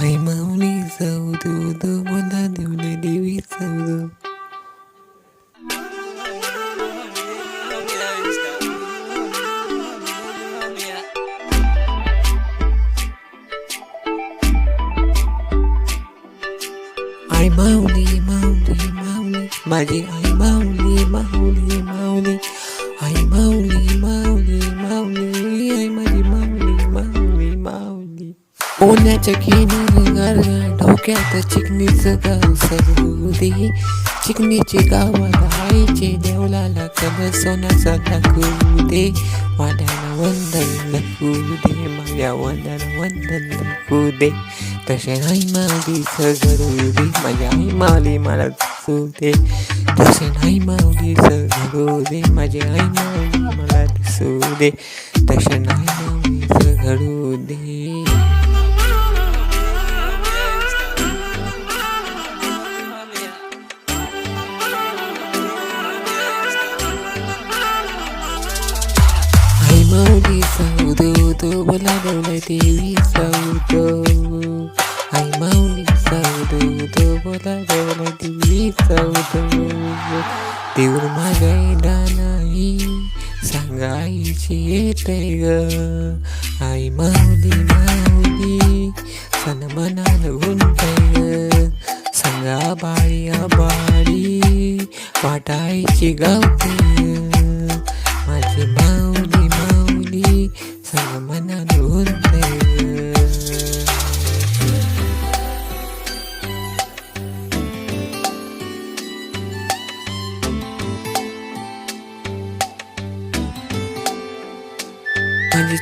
आई माऊली सौदू मला देवले देवी सौदू आई माऊली माऊली माऊली माझी आई माऊली माऊली माऊली आई माऊली माऊली माऊली आई माझी माऊली माऊली माऊली पुण्याच्या किनारी आता चिकनीचं गाव सजवू दे. चिकनीची गावाला आईचे देवलाला कल सोन्याचा दाखवू दे. वाड्याला वंदन दाखवू दे माझ्या वंदन वंदन दाखवू दे. तसे नाही माऊली सगळू दे माझ्या आई माली मला दिसू दे. तसे नाही मावली सगळू दे माझी आई मावली मला दिसू दे. तसे नाही माऊली सगळू दे आई माऊली सौदो तो बोला डोला देवी सौदो आई माऊली सौदो तो बोला डोला देवी सौदो देऊर मागायला नाही सांगायची येते ग आई माऊली माऊली सन गुंतय सांगा बाळी बाळी वाटायची गावते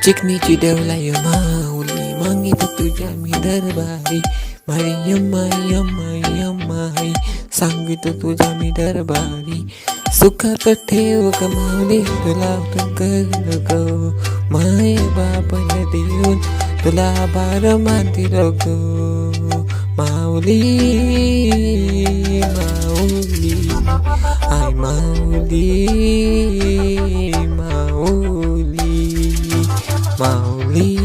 माझी चिकनीची देवलाय माऊली मागित तुझ्या मी दरबारी माझी यम्मा यम्मा यम्माई सांगित तुझ्या मी दरबारी सुखात ठेव ग माऊली तुला कर गो माय बापन देऊन तुला बार मानतील गो माऊली माऊली आय माऊली माऊली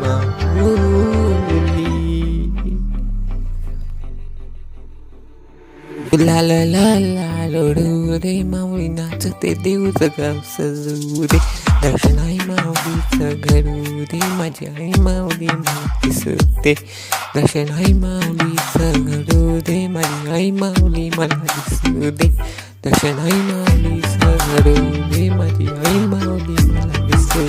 माऊली ला ला ला ला लोडू रे माऊली नाचते देऊचं गाव सजू रे दर्शन आई माऊलीचं घरू रे माझी आई माऊली माऊली सुते दर्शन आई माऊलीचं घरू रे माझी आई माऊली मला दिसू दे दर्शन आई Dashen haima zaru, bima di haima di mala misla.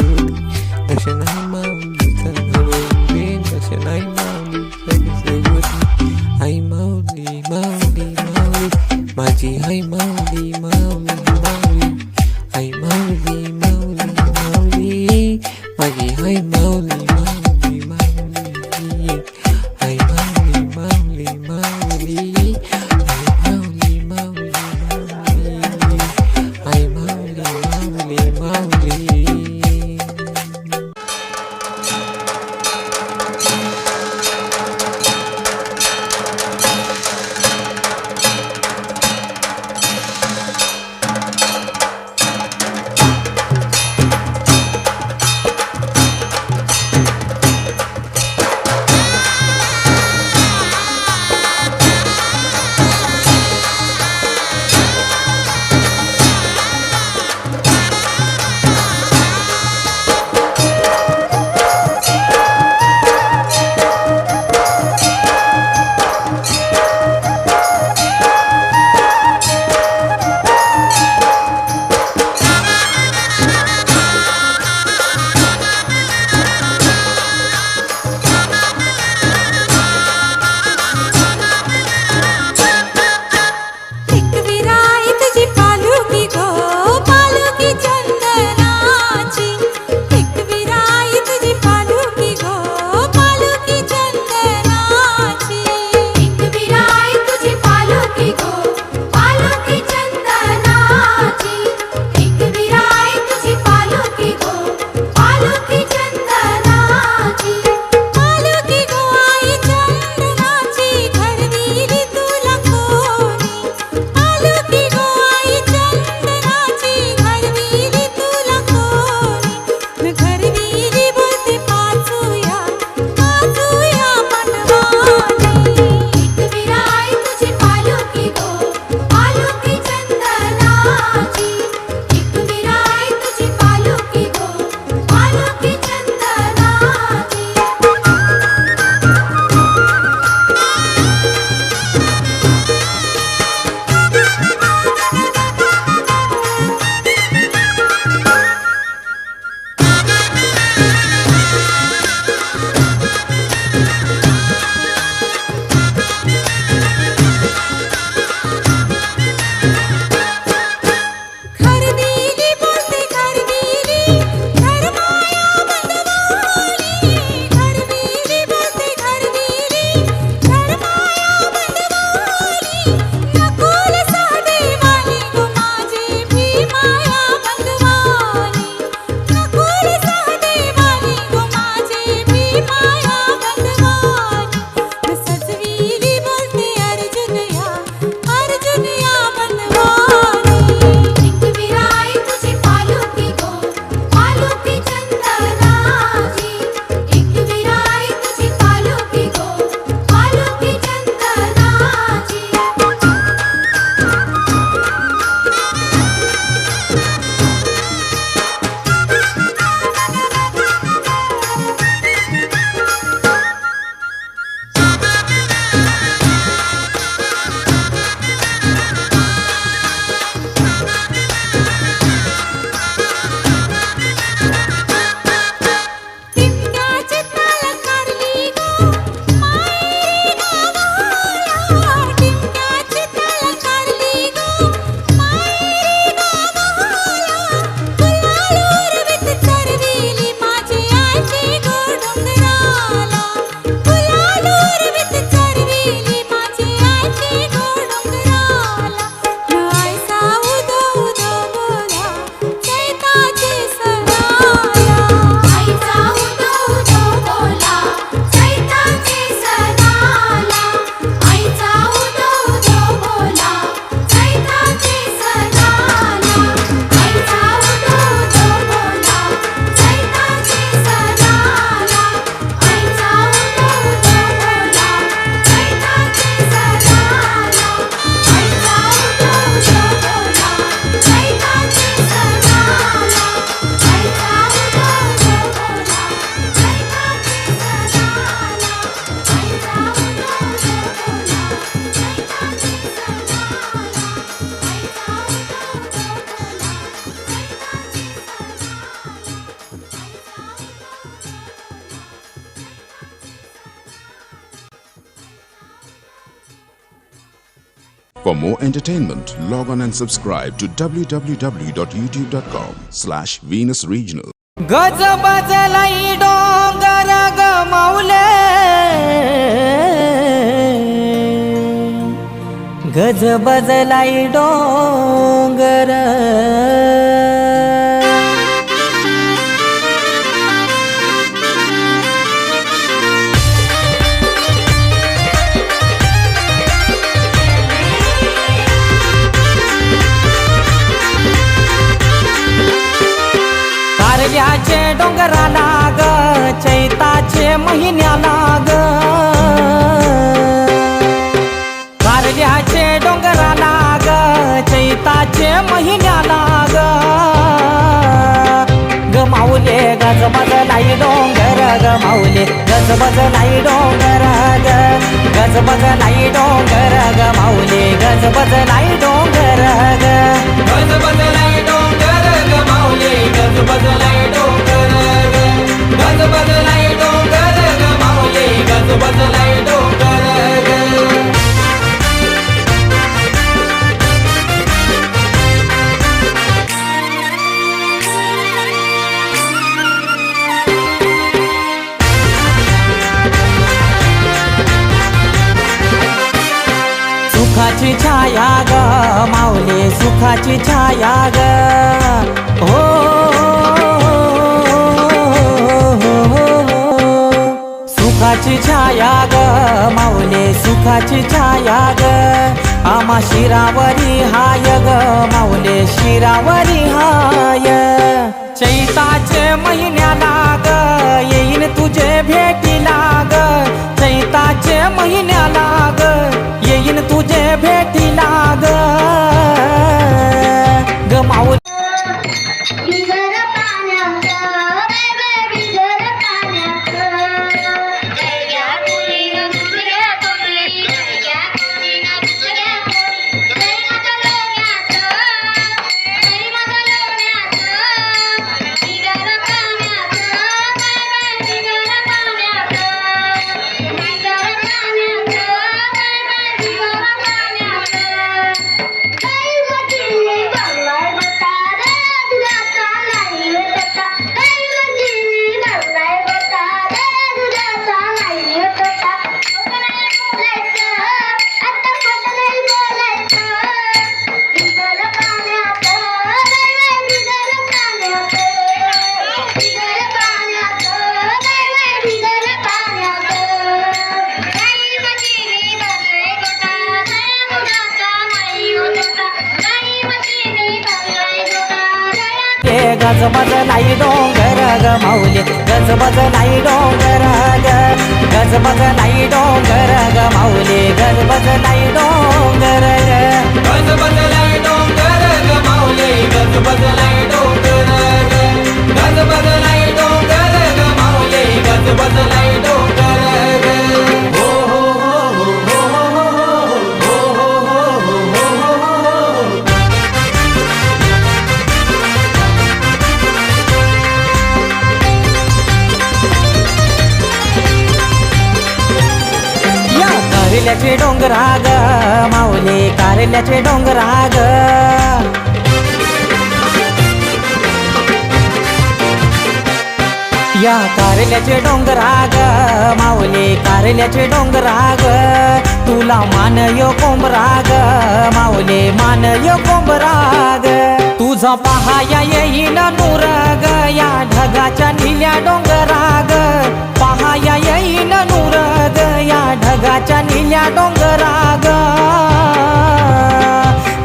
entertainment, log on and subscribe to www.youtube.com slash Venus Regional. गज बजलाई डोंगर महिन्याला ग. कारल्याचे डोंगराला ग चैताचे महिन्याला ग. माऊले गजबज नाही डोंगर ग. माऊले गजबज नाही डोंगर ग गजबज नाही डोंगर ग. माऊले गजबज नाही डोंगर ग गजबज डोंगर ग. माऊले गजबज डोंगर गजबज नाही डोंगर सुखाची छाया ग माऊली सुखाची छाया ग. हो सुखाची छाया ग माऊले सुखाची छाया ग. आमा शिरावरी हाय ग माऊले शिरावरी हाय. चैताचे महिन्याला ग येईन तुझे भेटीला ग चैताचे महिन्याला ग येईन तुझे भेटी ग माऊली. गजबज नाही डोंगर ग गजबज नाही डोंगर ग माऊली. गजबज नाही डोंगर ग गजबज नाही डोंगर ग माऊली. गजबज नाही डोंगर ग गजबज नाही डोंगर ग माऊली. गजबज नाही डोंगर कारल्याचे डोंगर आग माऊले कारल्याचे डोंगर ग या कारल्याचे डोंगराग माऊले कारल्याचे डोंगराग तुला मान यो कोंबराग माऊले मान यो कोंबराग तुझा पहाया येईन नूरग या ढगाच्या निल्या डोंगराग माया येईन नूरग या ढगाच्या निल्या डोंगराग.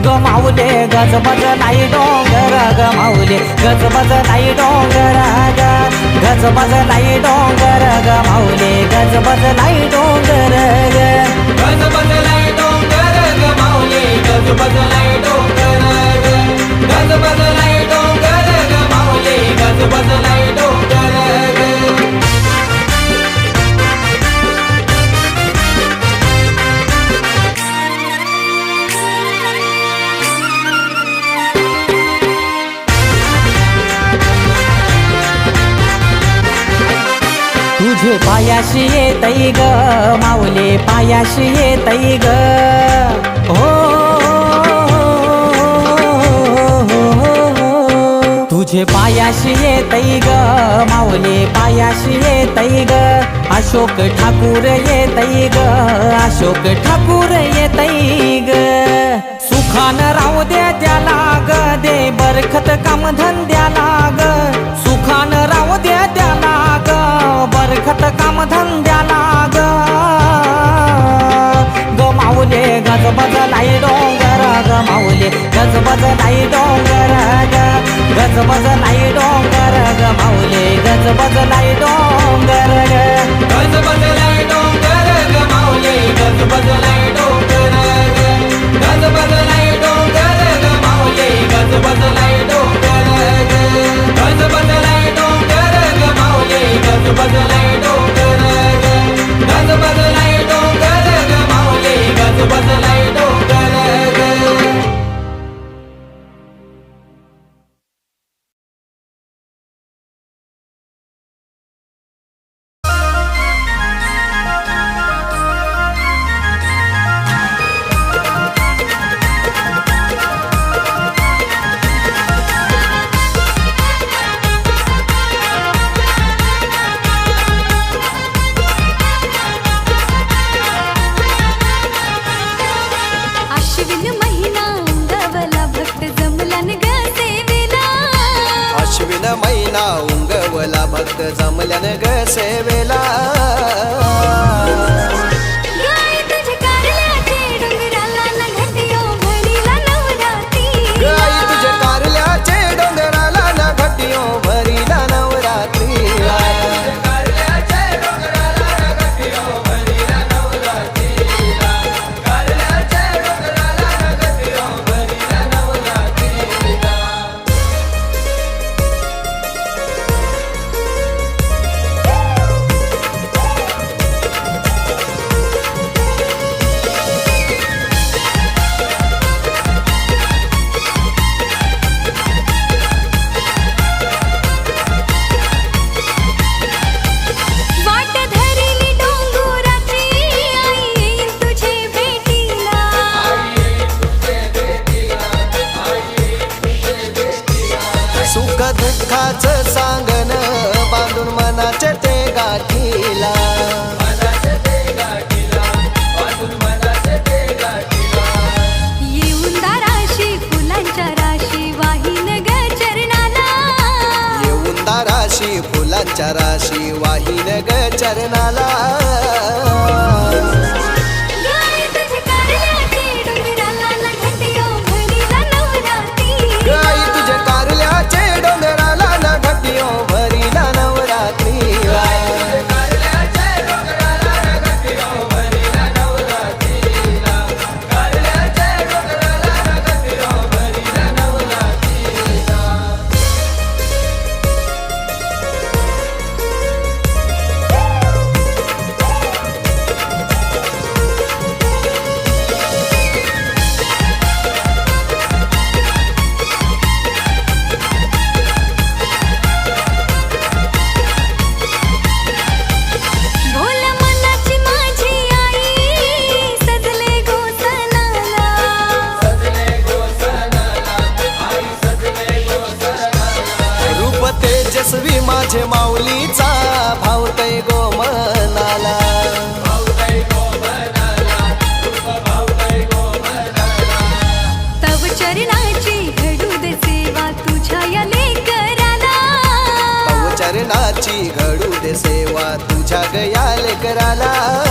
गमावले गजबज नाही डोंगर गमावले गजबज नाही डोंगर ग गजबज नाही डोंगर गमावले गजबज नाही डोंगर ग गजबज नाही डोंगर गमावले गजबज नाही डोंगर गजबज नाही येतई ग. माऊले पायाशी येतई ग. हो, हो, हो, हो तुझे पायाशी येतई ग. माऊले पायाशी येतई ग. अशोक ठाकूर येतई ग. अशोक ठाकूर येतई ग. सुखान राहू द्या त्याला ग. दे बरखत काम धंद्याला ग. गजबज नाही डोंगर गमावले गजबज लाई डोंगर ग गजबज लाई डोंगर गमावले गजबज नाही डोंगर ग गजबज नाही डोंगर गमावले गजबज नाही डोंगर ग गजबज नाही डोंगर गमावले गजबज नाही डोंगर ग गजबज लाई डोंगर गमावले गजबज नाही डोंगर जमल्यान ग सेवेला. दुःखाचं सांगन बांधून मनाचे ते गाठीला. येऊन दाराशी फुलांच्या राशी वाहीन ग चरणाला. येऊन दाराशी फुलांच्या राशी वाहीन ग चरणाला. सगळ्या लेकराला.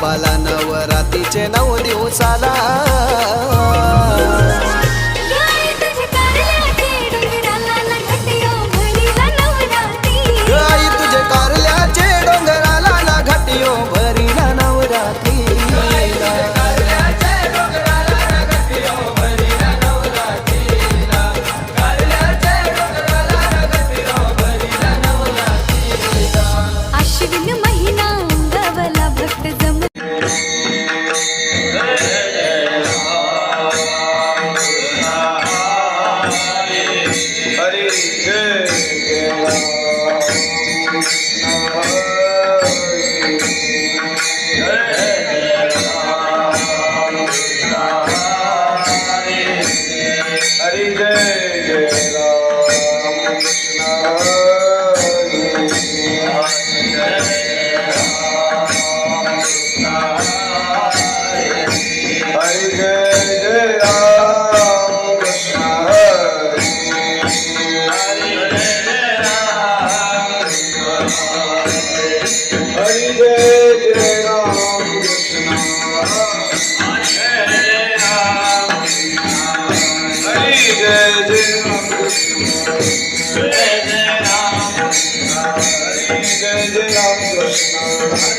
बाबाला नवरात्रीचे नऊ दिवसाला Hare Hare Hare Hare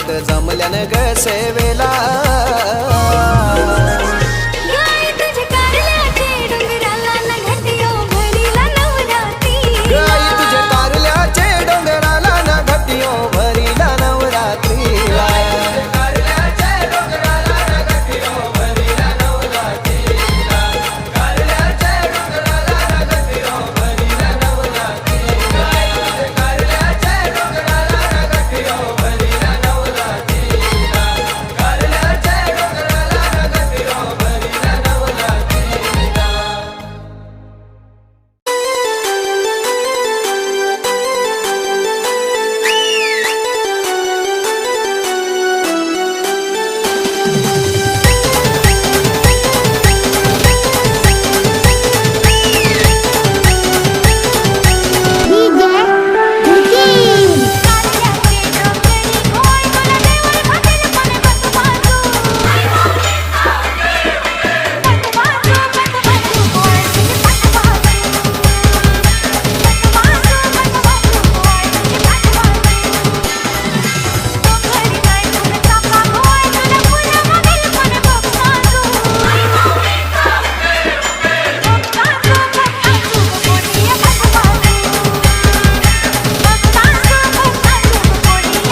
भक्त जमल्यान ग सेवेला.